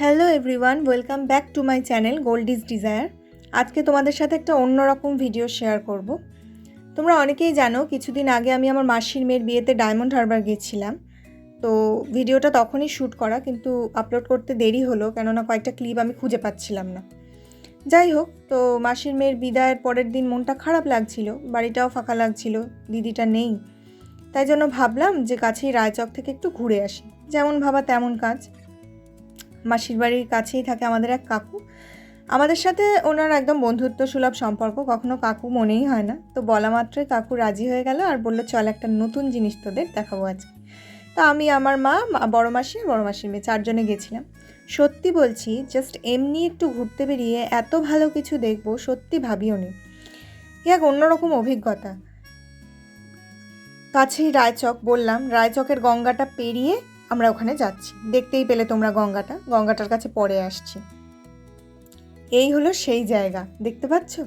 Hello everyone, welcome back to my channel gold is desire. আজকে তোমাদের সাথে একটা অন্যরকম ভিডিও শেয়ার করব। তোমরা অনেকেই জানো, কিছুদিন আগে আমি আমার মাসির মেয়ের বিয়েতে ডায়মন্ড হারবার গিয়েছিলাম। তো ভিডিওটা তখনই শ্যুট করা, কিন্তু আপলোড করতে দেরি হলো, কেননা কয়েকটা ক্লিপ আমি খুঁজে পাচ্ছিলাম না। যাই হোক, তো মাসির মেয়ের বিদায়ের পরের দিন মনটা খারাপ লাগছিল, বাড়িটাও ফাঁকা লাগছিল, দিদিটা নেই। তাই জন্য ভাবলাম যে কাছেই রায়চক থেকে একটু ঘুরে আসি। যেমন ভাবা তেমন কাজ। মাসির বাড়ির কাছেই থাকে আমাদের এক কাকু। আমাদের সাথে ওনার একদম বন্ধুত্ব সুলভ সম্পর্ক, কখনো কাকু মনেই হয় না। তো বলা মাত্রই কাকু রাজি হয়ে গেল আর বলল, চল একটা নতুন জিনিস তোদের দেখাবো আজকে। তো আমি, আমার মা বড় মাসি আর বড় মাসির মেয়ে, চারজনে গেছিলাম। সত্যি বলছি জাস্ট এমনি একটু ঘুরতে বেরিয়ে এত ভালো কিছু দেখব, সত্যি ভাবিও নি। এক অন্যরকম অভিজ্ঞতা। কাছেই রায়চক বললাম, রায়চকের গঙ্গাটা পেরিয়ে আমরা ওখানে যাচ্ছি। দেখতেই পেলে তোমরা গঙ্গাটা। গঙ্গাটার কাছে পরে আসছি। এই হলো সেই জায়গা। দেখতে পাচ্ছ?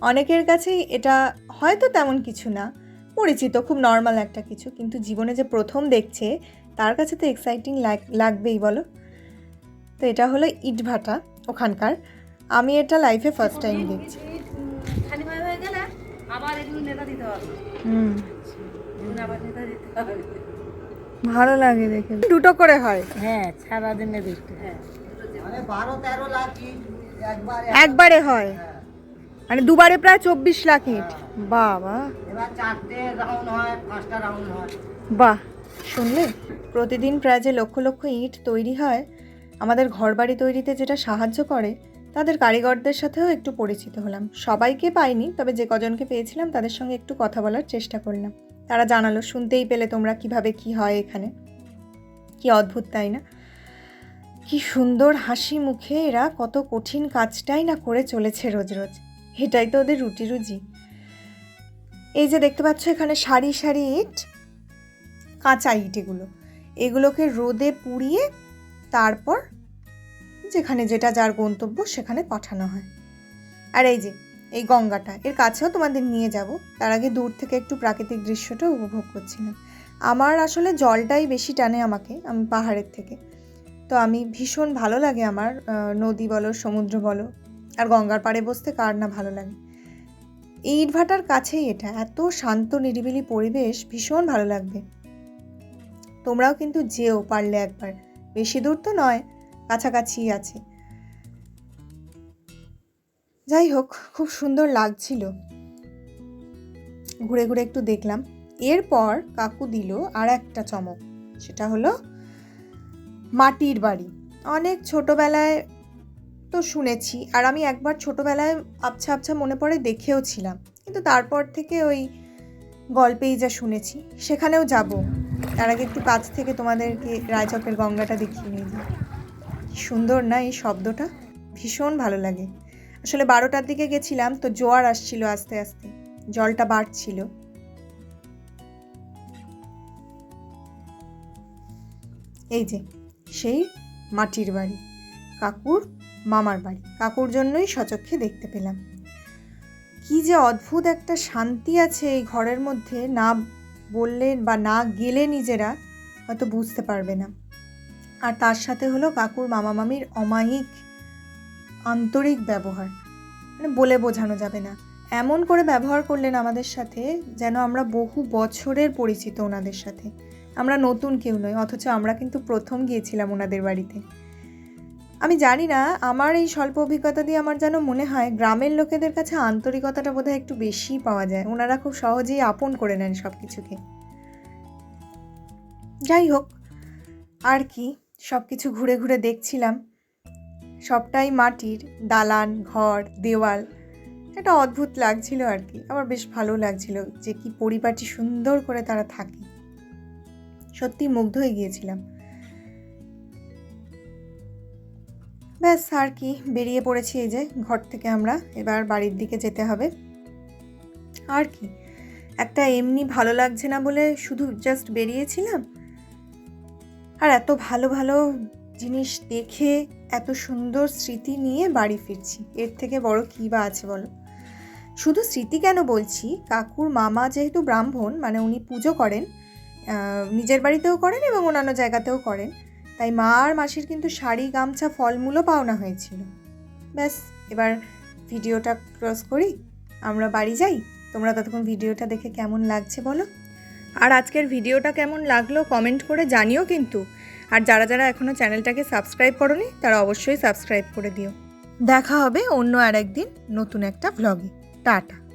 অনেকের কাছেই এটা হয়তো তেমন কিছু না। পরিচিত খুব নর্মাল একটা কিছু। কিন্তু জীবনে যে প্রথম দেখছে তার কাছে তো এক্সাইটিং লাগবেই বলো। তো এটা হলো ইটভাটা ওখানকার। আমি এটা লাইফে ফার্স্ট টাইম দেখছি। আবার দিতে হবে। হুম। আবার দিতে হবে। ভালো লাগে দেখে। দুটো করে হয়। হ্যাঁ সারাদিনে দিতে হ্যাঁ। মানে একবার একবারে হয়। মানে দুবারে প্রায় চব্বিশ লাখ ইট। বাবা। এবার চারটে রাউন্ড হয় পাঁচটা রাউন্ড হয়। বাহ। শুনলে? প্রতিদিন প্রায় যে লক্ষ লক্ষ ইট তৈরি হয় আমাদের ঘরবাড়ি তৈরিতে যেটা সাহায্য করে তাদের কারিগরদের সাথেও একটু পরিচিত হলাম। সবাইকে পাইনি তবে যে কজনকে পেয়েছিলাম তাদের সঙ্গে একটু কথা বলার চেষ্টা করলাম। তারা জানালো, শুনতেই পেলে তোমরা কীভাবে কি হয় এখানে। কি অদ্ভুত, তাই না? কি সুন্দর হাসি মুখে এরা কত কঠিন কাজটাই না করে চলেছে রোজ রোজ। এটাই তো ওদের রুটি রুজি। এই যে দেখতে পাচ্ছ এখানে সারি সারি ইট, কাঁচা ইট এগুলো। এগুলোকে রোদে পুড়িয়ে তারপর যেখানে যেটা যার গন্তব্য সেখানে পাঠানো হয়। আর এই যে এই গঙ্গাটা। এর কাছেও তোমাদের নিয়ে যাব। তার আগে দূর থেকে একটু প্রাকৃতিক দৃশ্যটা উপভোগ করছিলাম। আমার আসলে জলটাই বেশি টানে আমাকে, আমি পাহাড়ের থেকে। তো আমি, ভীষণ ভালো লাগে আমার নদী বলো, সমুদ্র বলো, আর গঙ্গার পাড়ে বসতে কার না ভালো লাগে। ইটভাটার কাছেই এটা। এত শান্ত, নিরিবিলি পরিবেশ, ভীষণ ভালো লাগবে। তোমরাও কিন্তু যেও পারলে একবার। বেশি দূর তো নয় কাছাকাছি আছে। যাই হোক, খুব সুন্দর লাগছিল। ঘুরে ঘুরে একটু দেখলাম। এরপর কাকু দিল আর একটা চমক, সেটা হলো মাটির বাড়ি। অনেক ছোটবেলায় তো শুনেছি, আর আমি একবার ছোটবেলায় আবছা আবছা মনে পড়ে দেখেও ছিলাম। কিন্তু তারপর থেকে ওই গল্পেই যা শুনেছি, সেখানেও যাব। তার আগে একটু কাছ থেকে তোমাদেরকে রায়চকের গঙ্গাটা দেখিয়ে নিয়ে সুন্দর না এই শব্দটা? ভীষণ ভালো লাগে। আসলে বারোটার দিকে গেছিলাম, তো জোয়ার আসছিল আস্তে আস্তে। জলটা বাড়ছিল। এই যে, সেই মাটির বাড়ি, কাকুর মামার বাড়ি। কাকুর জন্যই সচক্ষে দেখতে পেলাম। কি যে অদ্ভুত একটা শান্তি আছে এই ঘরের মধ্যে, না বললে বা না গেলে নিজেরা হয়তো বুঝতে পারবে না। আর তার সাথে হলো কাকুর মামা মামির অমায়িক আন্তরিক ব্যবহার। মানে বলে বোঝানো যাবে না। এমন করে ব্যবহার করলেন আমাদের সাথে যেন আমরা বহু বছরের পরিচিত ওনাদের সাথে। আমরা নতুন কেউ নই, অথচ আমরা কিন্তু প্রথম গিয়েছিলাম ওনাদের বাড়িতে। আমি জানি না, আমার এই স্বল্প অভিজ্ঞতা দিয়ে আমার যেন মনে হয় গ্রামের লোকেদের কাছে আন্তরিকতাটা বোধহয় একটু বেশিই পাওয়া যায়। ওনারা খুব সহজেই আপন করে নেন সব কিছুকে যাই হোক, আর কি সব কিছু ঘুরে ঘুরে দেখছিলাম। সবটাই মাটির, দালান, ঘর, দেওয়াল। একটা অদ্ভুত লাগছিল আর কি। আমার বেশ ভালো লাগছিল যে কি পরিপাটি সুন্দর করে তারা থাকে। সত্যি মুগ্ধ হয়ে গিয়েছিলাম। ব্যাস আর কি, বেরিয়ে পড়েছি এই যে ঘর থেকে আমরা। এবার বাড়ির দিকে যেতে হবে। আর কি, একটা এমনি ভালো লাগছে না বলে শুধু জাস্ট বেরিয়েছিলাম। আর এত ভালো ভালো জিনিস দেখে এত সুন্দর স্মৃতি নিয়ে বাড়ি ফিরছি। এর থেকে বড় কী বা আছে বলো? শুধু স্মৃতি কেন বলছি? কাকুর মামা যেহেতু ব্রাহ্মণ মানে উনি পুজো করেন নিজের বাড়িতেও করেন এবং অন্যান্য জায়গাতেও করেন। তাই মা আর মাসির কিন্তু শাড়ি, গামছা, ফলমূলও পাওনা হয়েছিল। ব্যাস, এবার ভিডিওটা ক্রস করি। আমরা বাড়ি যাই? তোমরা ততক্ষণ ভিডিওটা দেখে কেমন লাগছে বলো? আর আজকের ভিডিওটা কেমন লাগল কমেন্ট করে জানিও কিন্তু। আর যারা যারা এখনও চ্যানেলটাকে সাবস্ক্রাইব করনি, তারা অবশ্যই সাবস্ক্রাইব করে দিও। দেখা হবে অন্য আর একদিন নতুন একটা ভ্লগে টাটা।